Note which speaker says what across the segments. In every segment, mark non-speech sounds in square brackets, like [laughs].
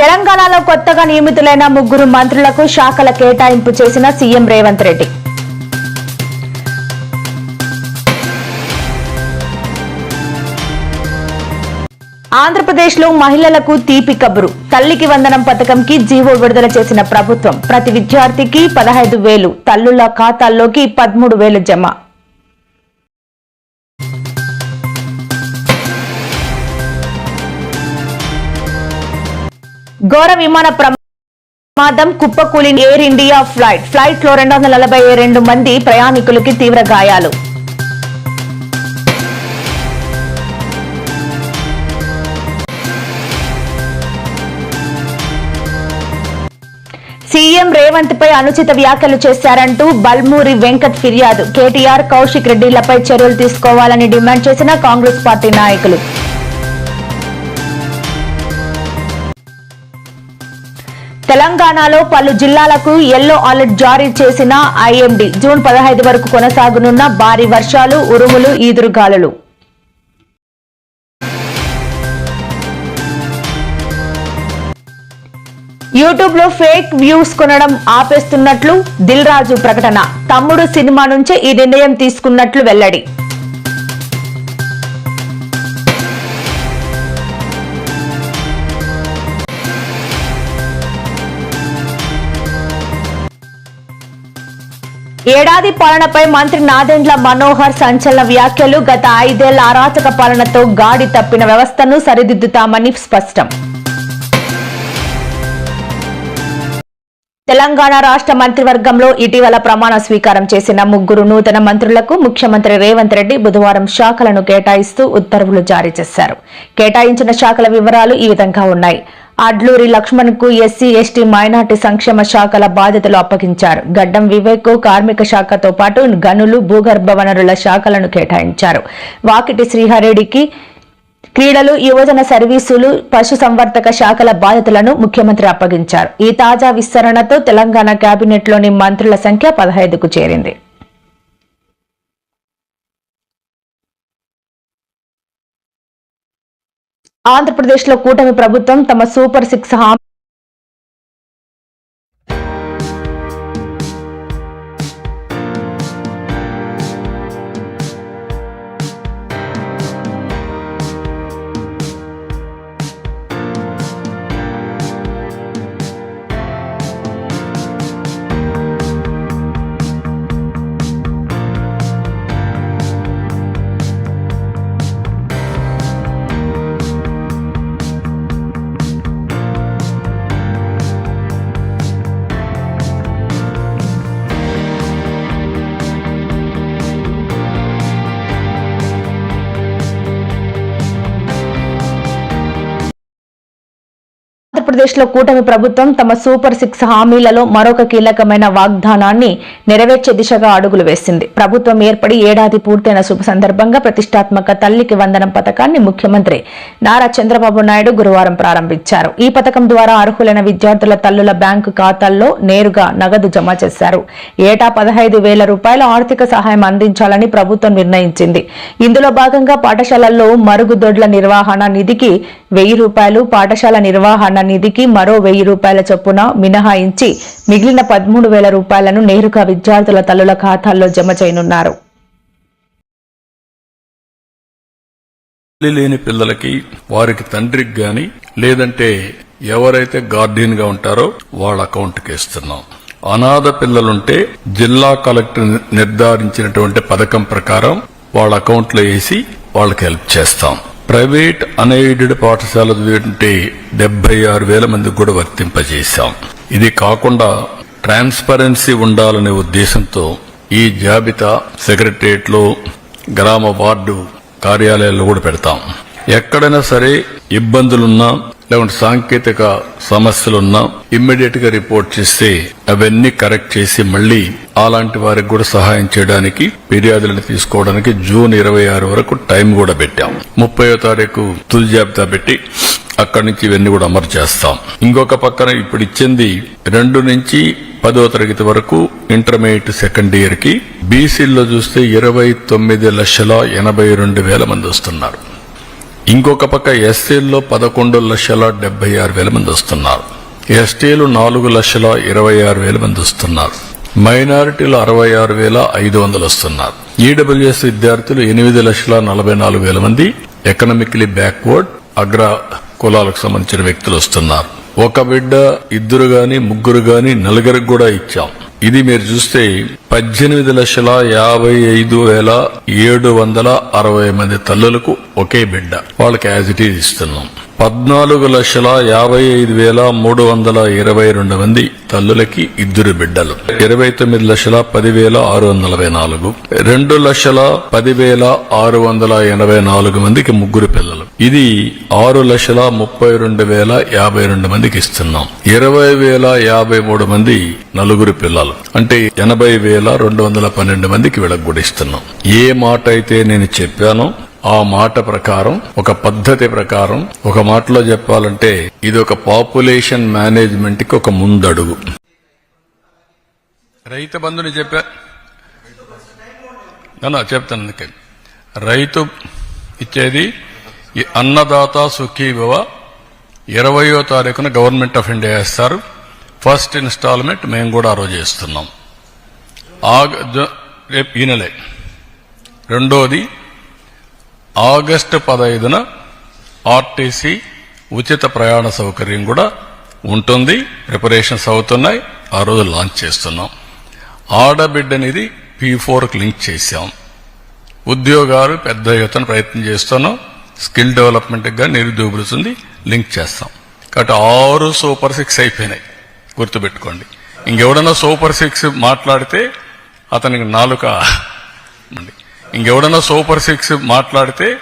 Speaker 1: తెలంగాణలో కొత్తగా నియమితులైన ముగ్గురు మంత్రులకు శాఖల కేటాయింపు చేసిన సీఎం రేవంత్ రెడ్డి. ఆంధ్రప్రదేశ్లో మహిళలకు తీపి కబురు. తల్లికి వందనం పథకంకి జీవో విడుదల చేసిన ప్రభుత్వం. ప్రతి విద్యార్థికి పదహైదు వేలు. తల్లుల ఖాతాల్లోకి పదమూడు వేలు జమ. ఘోర విమాన ప్రమాదం కుప్పకూలిన ఎయిర్ ఇండియా ఫ్లైట్ ఫ్లైట్లో రెండు వందల నలభై రెండు మంది ప్రయాణికులకి తీవ్ర గాయాలు. సీఎం రేవంత్ పై అనుచిత వ్యాఖ్యలు చేశారంటూ బల్మూరి వెంకట్ ఫిర్యాదు. కేటీఆర్ కౌశిక్ రెడ్డిలపై చర్యలు తీసుకోవాలని డిమాండ్ చేసిన కాంగ్రెస్ పార్టీ నాయకులు. తెలంగాణలో పలు జిల్లాలకు ఎల్లో అలర్ట్ జారీ చేసిన ఐఎండీ జూన్ పదహైదు వరకు కొనసాగనున్న భారీ వర్షాలు ఉరుములు ఈదురుగాలులు. యూట్యూబ్లో ఫేక్ వ్యూస్ కొనడం ఆపేస్తున్నట్లు దిల్ రాజు ప్రకటన. తమ్ముడు సినిమా నుంచే ఈ నిర్ణయం తీసుకున్నట్లు వెల్లడి. ఏడాది పాలనపై మంత్రి నాదెండ్ల మనోహర్ సంచలన వ్యాఖ్యలు గత ఐదేళ్ళ అరాచక పాలనతో గాడి తప్పిన వ్యవస్థను సరిదిద్దుతామని స్పష్టం. తెలంగాణ రాష్ట్ర మంత్రివర్గంలో ఇటీవల ప్రమాణ స్వీకారం చేసిన ముగ్గురు నూతన మంత్రులకు ముఖ్యమంత్రి రేవంత్ రెడ్డి బుధవారం శాఖలను కేటాయిస్తూ ఉత్తర్వులు జారీ చేశారు. కేటాయించిన శాఖల వివరాలు ఈ విధంగా ఉన్నాయి. అడ్లూరి లక్ష్మణ్కు ఎస్సీ ఎస్టీ మైనార్టీ సంక్షేమ శాఖల బాధ్యతలు అప్పగించారు. గడ్డం వివేక్ కార్మిక శాఖతో పాటు గనులు భూగర్భ వనరుల శాఖలను కేటాయించారు. వాకిటి శ్రీహారెడ్డికి క్రీడలు యువజన సర్వీసులు పశుసంవర్ధక శాఖల బాధ్యతలను ముఖ్యమంత్రి అప్పగించారు. ఈ తాజా విస్తరణతో తెలంగాణ కేబినెట్లోని మంత్రుల సంఖ్య పదహైదుకు చేరింది. ఆంధ్రప్రదేశ్లో కూటమి ప్రభుత్వం తమ సూపర్ సిక్స్ హామీ ఆంధ్రప్రదేశ్లో కూటమి ప్రభుత్వం తమ సూపర్ సిక్స్ హామీలలో మరొక కీలకమైన వాగ్దానాన్ని నెరవేర్చే దిశగా అడుగులు వేసింది. ప్రభుత్వం ఏర్పడి ఏడాది పూర్తయిన శుభ సందర్భంగా ప్రతిష్టాత్మక తల్లికి వందనం పథకాన్ని ముఖ్యమంత్రి నారా చంద్రబాబు నాయుడు గురువారం ప్రారంభించారు. ఈ పథకం ద్వారా అర్హులైన విద్యార్థుల తల్లుల బ్యాంకు ఖాతాల్లో నేరుగా నగదు జమ చేశారు. ఏటా పదహైదు వేల రూపాయల ఆర్థిక సహాయం అందించాలని ప్రభుత్వం నిర్ణయించింది. ఇందులో భాగంగా పాఠశాలల్లో మరుగుదొడ్ల నిర్వహణ నిధికి వెయ్యి రూపాయలు పాఠశాల నిర్వహణ నిధి నిధికి మరో వెయ్యి రూపాయల చొప్పున మినహాయించి మిగిలిన పదమూడు వేల రూపాయలను నేరుగా విద్యార్థుల తల్లుల ఖాతాల్లో జమ చేయనున్నారు.
Speaker 2: లేని పిల్లలకి వారికి తండ్రికి గాని లేదంటే ఎవరైతే గార్డియన్గా ఉంటారో వాళ్ళ అకౌంట్కి ఇస్తున్నాం అనాథ పిల్లలుంటే జిల్లా కలెక్టర్ నిర్ధారించినటువంటి పథకం ప్రకారం వాళ్ళ అకౌంట్లో వేసి వాళ్ళకి హెల్ప్ చేస్తాం. ప్రైవేట్ అన్ఎయిడెడ్ పాఠశాల ఉంటే డెబ్బై ఆరు వేల మందికి కూడా వర్తింపజేశాం. ఇది కాకుండా ట్రాన్స్పరెన్సీ ఉండాలనే ఉద్దేశంతో ఈ జాబితా సెక్రటరియట్లో గ్రామ వార్డు కార్యాలయాల్లో కూడా పెడతాం. ఎక్కడైనా సరే ఇబ్బందులున్నా లేకుంటే సాంకేతిక సమస్యలున్నా ఇమ్మీడియట్గా రిపోర్ట్ చేస్తే అవన్నీ కరెక్ట్ చేసి మళ్ళీ అలాంటి వారికి కూడా సహాయం చేయడానికి ఫిర్యాదులను తీసుకోవడానికి జూన్ ఇరవై ఆరు వరకు టైం కూడా పెట్టాం. ముప్పయో తారీఖు తుది జాబితా పెట్టి అక్కడి నుంచి ఇవన్నీ కూడా అమలు చేస్తాం. ఇంకొక పక్కన ఇప్పుడు ఇచ్చింది రెండు నుంచి పదో తరగతి వరకు ఇంటర్మీడియట్ సెకండ్ ఇయర్కి బీసీల్లో చూస్తే ఇరవై తొమ్మిది లక్షల ఎనభై రెండు వేల మంది వస్తున్నారు. ఇంకొక పక్క ఎస్సీల్లో పదకొండు లక్షల డెబ్బై ఆరు వేల మంది వస్తున్నారు. ఎస్టీలు నాలుగు లక్షల ఇరవై ఆరు వేల మంది వస్తున్నారు. మైనారిటీలు అరవై ఆరు వేల ఐదు వందలు వస్తున్నారు. ఈడబ్ల్యూఎస్ విద్యార్థులు ఎనిమిది లక్షల నలభై నాలుగు వేల మంది. ఎకనామిక్లీ బ్యాక్వర్డ్ అగ్ర కులాలకు సంబంధించిన వ్యక్తులు వస్తున్నారు. ఒక బిడ్డ ఇద్దరు గాని ముగ్గురు గాని నలుగురికి కూడా ఇచ్చాం. ఇది మీరు చూస్తే పద్దెనిమిది లక్షల యాభై ఐదు వేల ఏడు వందల అరవై మంది తల్లులకు ఒకే బిడ్డ. వాళ్ళకి యాజ్ ఇట్ ఈజ్ ఇస్తున్నాం. పద్నాలుగు లక్షల యాభై ఐదు వేల మూడు వందల ఇరవై రెండు మంది తల్లులకి ఇద్దరు బిడ్డలు. ఇరవై తొమ్మిది లక్షల పదివేల ఆరు వందల నలభై నాలుగు. రెండు లక్షల పదివేల ఆరు వందల ఎనభై నాలుగు మందికి ముగ్గురు పిల్లలు. ఇది ఆరు లక్షల ముప్పై రెండు వేల యాభై రెండు మందికి ఇస్తున్నాం. ఇరవై వేల యాభై మూడు మంది నలుగురు పిల్లలు. అంటే ఎనభై వేల రెండు వందల పన్నెండు మందికి వీళ్ళకి కూడా ఇస్తున్నాం. ఏ మాట అయితే నేను చెప్పానో ఆ మాట ప్రకారం ఒక పద్ధతి ప్రకారం ఒక మాటలో చెప్పాలంటే ఇది ఒక పాపులేషన్ మేనేజ్మెంట్కి ఒక ముందడుగు. రైతు బంధుని చెప్పా? చెప్తాను అందుకే. రైతు ఇచ్చేది ఈ అన్నదాత సుఖీభవ ఇరవయో తారీఖున గవర్నమెంట్ ఆఫ్ ఇండియా వేస్తారు. ఫస్ట్ ఇన్స్టాల్మెంట్ మేము కూడా ఆ రోజు వేస్తున్నాం ఆగ- రేపు ఈ నెలే రెండోది ఆగస్టు పదహైదున ఆర్టీసీ ఉచిత ప్రయాణ సౌకర్యం కూడా ఉంటుంది. ప్రిపరేషన్స్ అవుతున్నాయి. ఆ రోజు లాంచ్ చేస్తున్నాం. ఆడబిడ్డనిది పీ ఫోర్కి లింక్ చేశాం. ఉద్యోగాలు పెద్ద ఎత్తున ప్రయత్నం చేస్తున్నాం. స్కిల్ డెవలప్మెంట్గా నిరుద్యోగులుతుంది లింక్ చేస్తాం. కాబట్టి ఆరు సూపర్ సిక్స్ అయిపోయినాయి. గుర్తుపెట్టుకోండి. ఇంకెవడన్నా సూపర్ సిక్స్ మాట్లాడితే అతనికి నాలుక [laughs] ఉంది. ఇంకెవడన్నా సూపర్ సిక్స్ మాట్లాడితే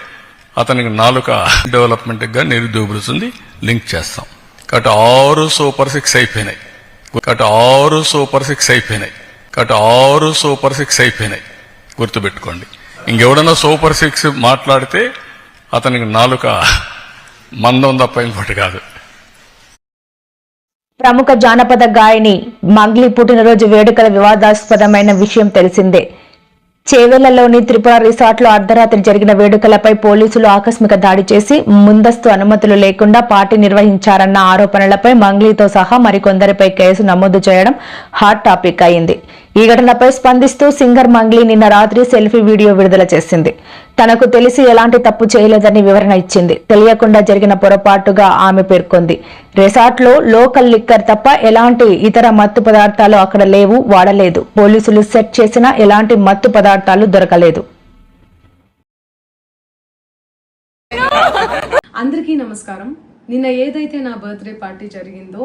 Speaker 2: అతనికి నాలుక డెవలప్మెంట్గా నిరుద్యోగులుతుంది లింక్ చేస్తాం. కాబట్టి ఆరు సూపర్ సిక్స్ అయిపోయినాయి. కాబట్టి ఆరు సూపర్ సిక్స్ అయిపోయినాయి. కాబట్టి ఆరు సూపర్ సిక్స్ అయిపోయినాయి. గుర్తుపెట్టుకోండి. ఇంకెవడన్నా సూపర్ సిక్స్ మాట్లాడితే అతనికి నాలుక మందం తప్ప ఇంకోటి కాదు.
Speaker 1: ప్రముఖ జానపద గాయని మంగ్లీ పుట్టినరోజు వేడుకల వివాదాస్పదమైన విషయం తెలిసిందే. చేవెళ్ళలోని త్రిపుర రిసార్ట్లో అర్ధరాత్రి జరిగిన వేడుకలపై పోలీసులు ఆకస్మిక దాడి చేసి ముందస్తు అనుమతులు లేకుండా పార్టీ నిర్వహించారన్న ఆరోపణలపై మంగ్లీతో సహా మరికొందరిపై కేసు నమోదు చేయడం హాట్ టాపిక్ అయింది. ఈ ఘటనపై స్పందిస్తూ సింగర్ మంగ్లీ నిన్న రాత్రి సెల్ఫీ వీడియో విడుదల చేసింది. తనకు తెలిసి ఎలాంటి తప్పు చేయలేదని వివరణ ఇచ్చింది. తెలియకుండా జరిగిన పొరపాటుగా ఆమె పేర్కొంది. రిసార్ట్లో లోకల్ లిక్కర్ తప్ప ఎలాంటి ఇతర మత్తు పదార్థాలు అక్కడ లేవు వాడలేదు. పోలీసులు సెట్ చేసిన ఎలాంటి మత్తు పదార్థాలు దొరకలేదు.
Speaker 3: అందరికీ నమస్కారం. నిన్న ఏదైతే నా బర్త్డే పార్టీ జరిగిందో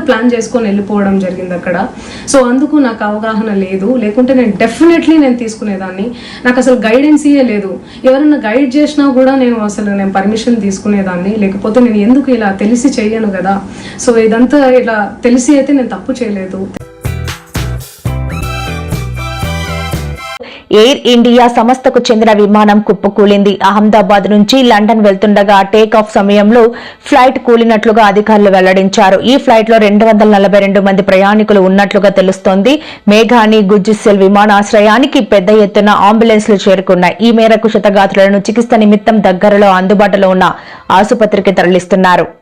Speaker 3: ప్లాన్ చేసుకొని వెళ్ళిపోవడం జరిగింది అక్కడ. సో అందుకు నాకు అవగాహన లేదు. లేకుంటే నేను డెఫినెట్లీ నేను తీసుకునేదాన్ని. నాకు అసలు గైడెన్సీయే లేదు. ఎవరైనా గైడ్ చేసినా కూడా నేను అసలు నేను పర్మిషన్ తీసుకునేదాన్ని. లేకపోతే నేను ఎందుకు ఇలా తెలిసి చెయ్యను కదా? సో ఇదంతా ఇలా తెలిసి అయితే నేను తప్పు చేయలేదు.
Speaker 1: ఎయిర్ ఇండియా సంస్థకు చెందిన విమానం కుప్పకూలింది. అహ్మదాబాద్ నుంచి లండన్ వెళ్తుండగా టేక్ ఆఫ్ సమయంలో ఫ్లైట్ కూలినట్లుగా అధికారులు వెల్లడించారు. ఈ ఫ్లైట్లో రెండు వందల నలభై రెండు మంది ప్రయాణికులు ఉన్నట్లుగా తెలుస్తోంది. మేఘాని గుజ్జిసెల్ విమానాశ్రయానికి పెద్ద ఎత్తున అంబులెన్స్లు చేరుకున్నాయి. ఈ మేరకు క్షతగాత్రులను చికిత్స నిమిత్తం దగ్గరలో అందుబాటులో ఉన్న ఆసుపత్రికి తరలిస్తున్నారు.